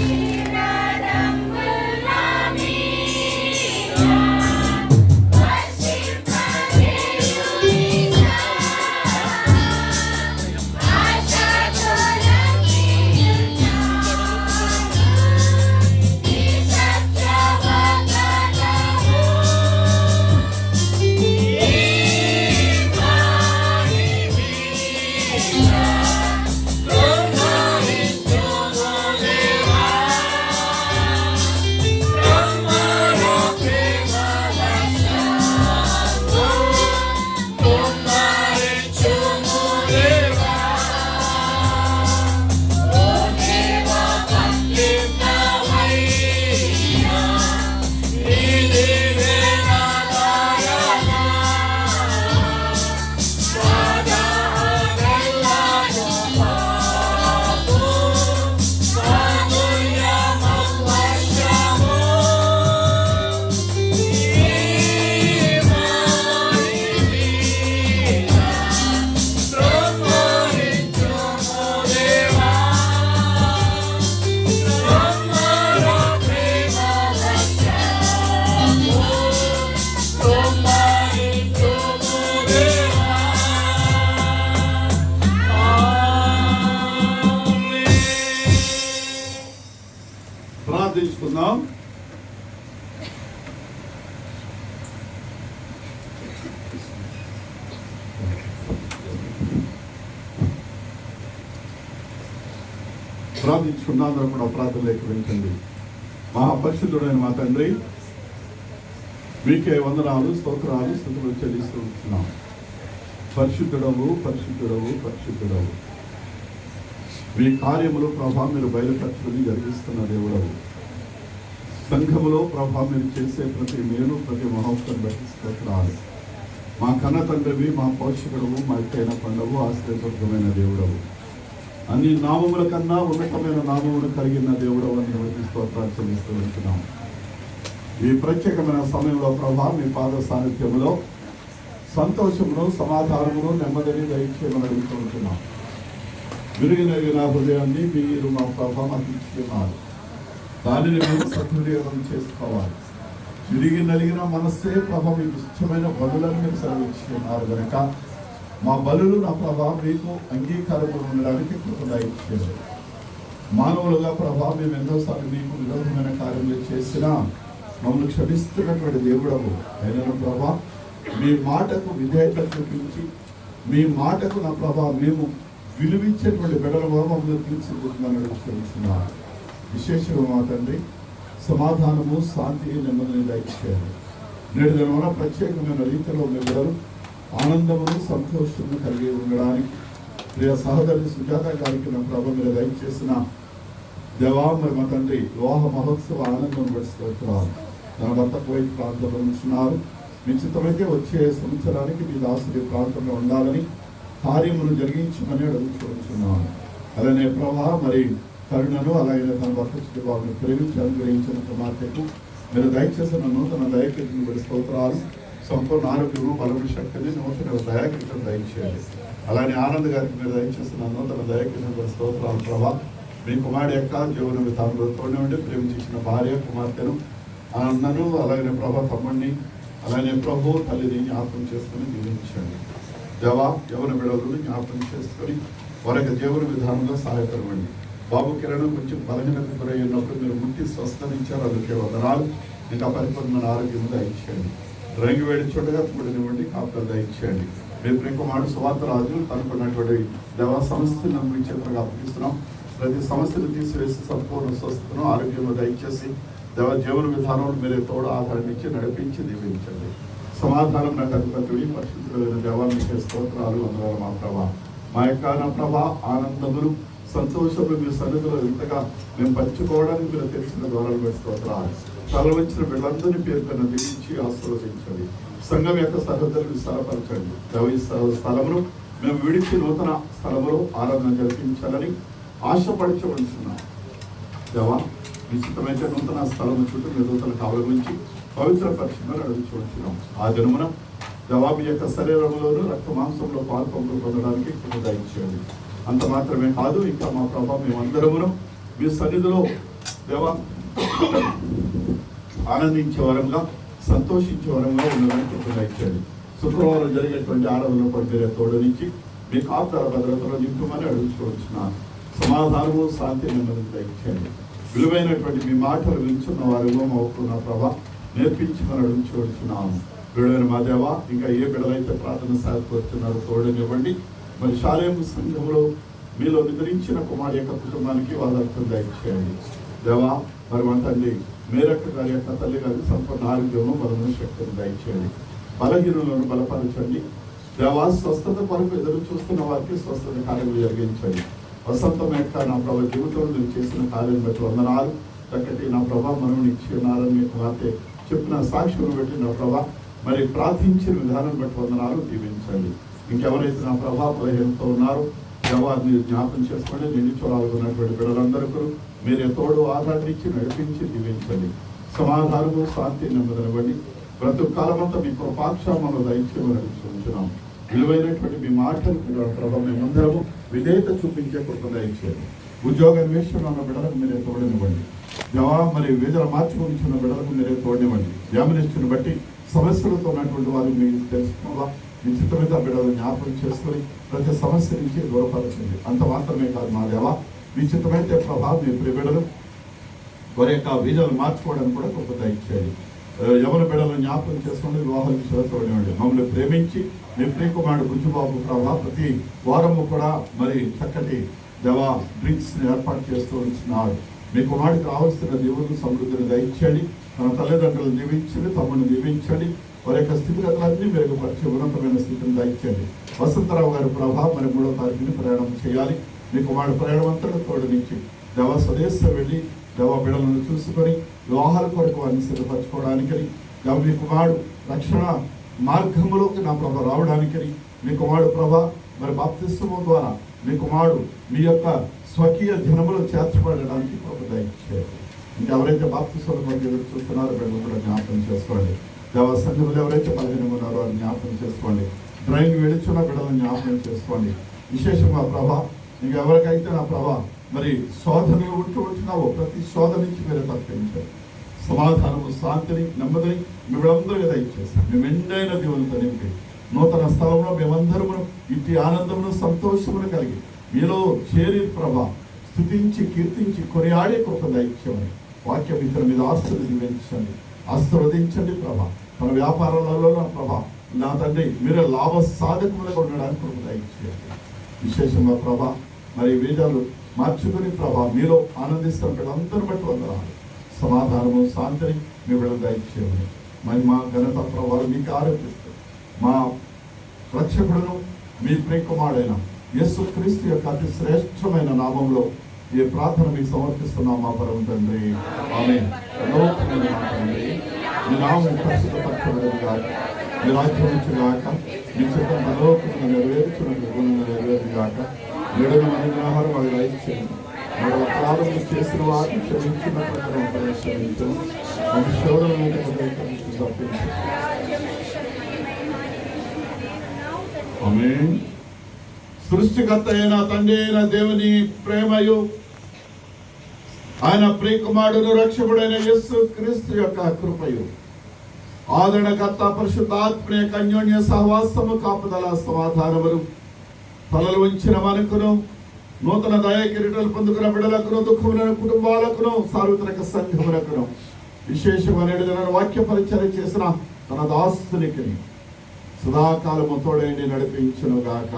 ప్రార్థించుకుందాం ప్రార్థించుకుందాం అందరూ కూడా ప్రార్థనలోకి వెళ్తుంది మహాపరిశుద్ధుడైన మా తండ్రి మీకే వందనాలు స్తోత్రాలు స్థుతులు చెల్లిస్తూ ఉంటున్నాం. పరిశుద్ధుడవు పరిశుద్ధుడవు పరిశుద్ధుడవు. మీ కార్యములు ప్రభా మీరు బయలుపరచుకుని జరిగిస్తున్న దేవుడు. సంఘములో ప్రభా మీరు చేసే ప్రతి మేలు ప్రతి మహోత్సవం బట్టి స్తోత్రాలు మా కన్న తండ్రివి మా పోషకుడవు మా ఎత్తైన పండవు ఆశ్రయపూర్వకమైన దేవుడవు. అన్ని నామముల కన్నా ఉన్నతమైన నామములు కలిగిన దేవుడవు అని బట్టి స్తోత్రాలు చెల్లిస్తూ ఈ ప్రత్యేకమైన సమయంలో ప్రభా మీ పాద సాహిత్యంలో సంతోషమును సమాధానమును నెమ్మదిని దయచేయమని అడుగుతూ ఉంటున్నాం. విరిగినగిన హృదయాన్ని మీరు మా ప్రభా మాకు ఇస్తున్నారు దానిని మేము సద్వినియోగం చేసుకోవాలి. విరిగి నలిగిన మనస్సే ప్రభ మీకు ఇష్టమైన బలులను మీరు సెలవిస్తున్నారు కనుక మా బలులు నా ప్రభా మీకు అంగీకారం ఉండడానికి కృపగా మానవులుగా ప్రభా మేము ఎన్నోసార్లు మీకు విరోధమైన కార్యములు చేసినా మమ్మల్ని క్షమిస్తున్నటువంటి దేవుడవు. అయిన ప్రభా మీ మాటకు విధేయత చూపించి మీ మాటకు నా ప్రభా మేము విలువించేటువంటి బిడ్డల మమ్మల్ని తీర్చిదిద్దుమని క్షమిస్తున్నాను విశేషంగా మా తండ్రి సమాధానము శాంతి నెమ్మదిని దయచేయాలి నేడు దినమున ప్రత్యేకమైన రీతిలో మీ ఆనందము ఆనందమును సంతోషము కలిగి ఉండడానికి ప్రియ సహోదరి సుజాత గారికి నా ప్రభ మీరు దయచేసిన దేవా మరి మా తండ్రి వివాహ మహోత్సవ ఆనందం గడుస్తున్నారు తన భర్త పోయి ప్రాంతంలో ఉంటున్నారు. మీ చిత్తమైతే వచ్చే సంవత్సరానికి మీ దాసుడి ప్రాంతంలో ఉండాలని కార్యమును జరిగించమని అడుగుతున్నాను అలానే ప్రభా మరి కరుణను అలాగే తన భర్త చుట్టూ వారిని ప్రేమించి అనుగ్రహించిన కుమార్తెకు మీరు దయచేసిన నూతన దయకృతిని బడి స్తోత్రాలు సంపూర్ణ ఆరోగ్యము బలము శక్తిని నూతన దయాకృతం దయచేయాలి అలానే ఆనంద్ గారికి మీరు దయచేసిన నూతన దయాకృతం బడి స్తోత్రాలు ప్రభా. మీ కుమారుడు యొక్క జీవన విధానంలో తోడినండి ప్రేమించిన భార్య కుమార్తెను అన్నను అలాగే ప్రభా తమ్ముడిని అలానే ప్రభు తల్లిని జ్ఞాపకం చేసుకుని జీవించండి. జవా యవన బిడవలను జ్ఞాపకం చేసుకొని వారికి జీవన విధానంలో సహాయపడమండి. బాబు కిరణ్ కొంచెం బలహీనత గురై ఉన్నప్పుడు మీరు ముట్టి స్వస్థనిచ్చారు. అందుకే వదనాలు. ఇంకా పరిపూర్ణమైన ఆరోగ్యం దయచేయండి రంగు వేడి చూడగా కూడినివ్వండి కాపులు దయచేయండి మీరు ప్రింకుమాడు సువార్త రాజు కనుక్కున్నటువంటి దేవా సంస్థను నమ్మి చేతులుగా అప్పగిస్తున్నాం. ప్రతి సమస్యను తీసివేసి సంపూర్ణ స్వస్థను ఆరోగ్యంలో దయచేసి దేవ జీవన విధానంలో మీరే తోడు ఆధారం ఇచ్చి నడిపించి దీవించండి. సమాధానం నాకు అధిపతి పరిశుద్ధులైన దేవానికి స్తోత్రాలు వందనాలు మా ప్రభా. మా యొక్క నా ప్రభా ఆనందములు సంతోషంలో మీ సన్నిధిలో ఇంతగా మేము పంచుకోవడానికి మీరు తెలిసిన ద్వారా మీ స్తోత్రాలు. వచ్చిన వీళ్ళందరినీ పేర్కొన్న దీవించి ఆశీర్వదించండి. సంఘం యొక్క సహోదరులు స్థలపరచండి. రవి స్థలమును మేము విడిచి నూతన స్థలములో ఆరాధన జరిపించాలని ఆశపరచవలసిన దేవా నిశ్చితమైతే నూతన స్థలం చుట్టూ మీ నూతన కావల గురించి పవిత్ర పరిశుభ్రం అడుగుచున్నాం ఆ దినమున జవాబు మీ యొక్క శరీరంలోనూ రక్త మాంసంలో పాల్పంపులు పొందడానికి కృప దయచేయండి. అంత మాత్రమే కాదు ఇంకా మా ప్రభావ మేమందరమును మీ సన్నిధిలో దేవా ఆనందించే వరంగా సంతోషించే వరంగా ఉండడానికి కృప ఇచ్చాడు. శుక్రవారం జరిగేటువంటి ఆరాధన పడితే తోడు నుంచి మీ కాపుదల భద్రతలో నింపమని అడుగుకోవచ్చిన సమాధానము శాంతి నెమ్మది దయచేయండి. విలువైనటువంటి మీ మాటలు వింటున్న వారు అవుతున్న ప్రభా నేర్పించమని అడుగుకోవచ్చున్నాము విలువైన మా దేవ ఇంకా ఏ బిడ్డలైతే ప్రార్థన సాగుతున్నారో తోడనివ్వండి. మరి శాలేం సంఘంలో మీలో నిద్రించిన కుమారి యొక్క కుటుంబానికి వాళ్ళర్థం దయచేయండి. దేవా మరి మన తల్లి మేరక్క గారి యొక్క తల్లి గారి సంపూర్ణ ఆరోగ్యము బలమైన శక్తిని దయచేయండి. బలహీనులను బలపరచండి. దేవా స్వస్థత కొరకు ఎదురు చూస్తున్న వారికి స్వస్థత కార్యం జరిగించండి. వసంతం యొక్క నా ప్రభావ జీవితంలో నేను చేసిన కార్యం బట్టి వందనాలు. చక్కటి నా ప్రభా మనం ఇచ్చినారని మీకు వార్తే చెప్పిన సాక్ష్యం బట్టి నా ప్రభా మరి ప్రార్థించిన విధానం బట్టి వందనాలు దీవించండి. ఇంకెవరైతే నా ప్రభా ఎంతో ఉన్నారో జవాబు మీరు జ్ఞాపకం చేసుకోండి. నిన్ను చూడాలనుకున్నటువంటి బిడ్డలందరికీ మీరే తోడు ఆదరించి నడిపించి జీవించండి. సమాధానము శాంతి నెమ్మదనివ్వండి. ప్రతి కాలమంతా మీ కృపాక్షామను దయచేయమని అడుగుతున్నాం విలువైనటువంటి మీ మాటలు ప్రభావం మేమందరము విధేయత చూపించే కృప దయచేయండి. ఉద్యోగ అన్వేషణ ఉన్న బిడ్డలకు మీరే తోడనివ్వండి. జవా మరి విధుల మార్చుకుని బిడ్డలకు మీరే తోడనివ్వండి. వ్యామినిస్టుని బట్టి సమస్యలతో ఉన్నటువంటి వారు మీకు తెలుసుకోవాలా మీ చిత్త బిడ్డలు జ్ఞాపకం చేసుకొని ప్రతి సమస్య నుంచి దూరపరచండి అంత మాత్రమే కాదు మా దేవా మీ చిత్తమైతే ప్రభా మీ ప్రిబిడలు వారి యొక్క వీజాలు మార్చుకోవడానికి కూడా గొప్ప దయచేయాలి ఎవరి బిడ్డలను జ్ఞాపకం చేసుకోండి వివాహం విశ్వాసపడినండి మమ్మల్ని ప్రేమించి మీ ప్రియకుమారుడు గుంజుబాబు ప్రభావ ప్రతి వారము కూడా మరి చక్కటి దేవా డ్రింక్స్ ఏర్పాటు చేస్తూ ఉంటున్నారు మీ కుమారుడికి రావాల్సిన దేవుడు సమృద్ధిని దయచేయండి. తన తల్లిదండ్రులను దీవించండి తమ్ముని దీవించండి. వారి యొక్క స్థితిగతులన్నీ మెరుగుపరిచి ఉన్నతమైన స్థితిని దయచేయండి వసంతరావు గారి ప్రభావ మరి మూడో తారీఖుని ప్రయాణం చేయాలి. మీకు వాడు ప్రయాణం అంతటా తోడు నుంచి దేవ వెళ్ళి దేవ బిడలను చూసుకొని వివాహాల కొరకు వారిని సిద్ధపరచుకోవడానికని దేవ మీ కుమారుడు రక్షణ మార్గంలోకి నా ప్రభ రావడానికి మీ కుమారుడు ప్రభ మరి బాప్తిస్మం ద్వారా మీ కుమారుడు మీ యొక్క స్వకీయ జనములు చేర్చబడడానికి ప్రభు దయచేయాలి ఇంకెవరైతే బాప్తిస్వరం కొరకు ఎదురు చూస్తున్నారో వీళ్ళు కూడా జ్ఞాపకం చేసుకోండి. దేవ సంఘములు ఎవరైతే బలహీనంగా ఉన్నారో వారిని జ్ఞాపకం చేసుకోండి. డ్రైవింగ్ వెళుచున్న బిడ్డలను జ్ఞాపకం చేసుకోండి. విశేషంగా ప్రభా నీకు ఎవరికైతే నా ప్రభా మరి శోధనలు ఉంటూ ఉంటున్నావో ప్రతి శోధన నుంచి మీరు తప్పించారు సమాధానము శాంతిని నెమ్మదిని మేమందరూ దయచేస్తాం మేము ఎండైన దేవులతో నింపి నూతన స్థలంలో మేమందరము ఇట్టి ఆనందమును సంతోషమును కలిగి మీలో చేరి ప్రభా స్థుతించి కీర్తించి కొనియాడే కృప దయచేయమని వాక్యం ఇతర మీద ఆస్తులు దీవించండి ఆశీర్వదించండి ప్రభా. మన వ్యాపారాలలో నా ప్రభా నా తండ్రి మీరు లాభ సాధకములుగా ఉండడానికి కృప దయచేయండి. విశేషంగా ప్రభా మరి వేదాలు మార్చుకుని ప్రభా మీలో ఆనందిస్తున్న పిల్లలందరూ బట్టి వందనాలు. సమాధానము శాంతిని మీ బిడ్డలు దయచేయండి. మరి మా ఘనత ప్రభావం మీకు ఆరోపిస్తారు మా రక్షకుడును మీ ప్రియకుమారుడైన యేసు క్రీస్తు యొక్క అతి శ్రేష్టమైన నామంలో ఈ ప్రార్థన మీకు సమర్పిస్తున్నాం మా పరమ తండ్రి. ఆమె తండ్రి. మీ నామం పరిశుద్ధపరచబడదు కాక మీ రాజ్యం నుంచి కాక మీ చిత్తం పరలోకమున నెరవేర్చున్నట్టు గుణంగా నెరవేరు కాక ఏడున మంది ఆహారం రాయించండి మరి అపరాధం చేసిన వారిని క్షమించిన ప్రకారం క్షమించు మన శోధన సృష్టికర్త అయిన తండ్రి అయిన దేవుని ప్రేమయు ఆయన ప్రియకుమారుడు రక్షకుడైన యస్సు క్రీస్తు యొక్క కృపయు. ఆదరణకర్త పరిశుద్ధాత్మ యొక్క అన్యోన్య సహవాసము కాపుదల సమాధానములు తలలు ఉంచిన మనకును నూతన దయ కిరీటాలు పొందుకున్న బిడలకును దుఃఖములను కుటుంబాలకును సార్వత్రిక సంఘములకును. విశేషమైన వాక్య పరిచయం చేసిన తన దాస్తునికి సదాకాలము తోడైండి నడిపించును గాక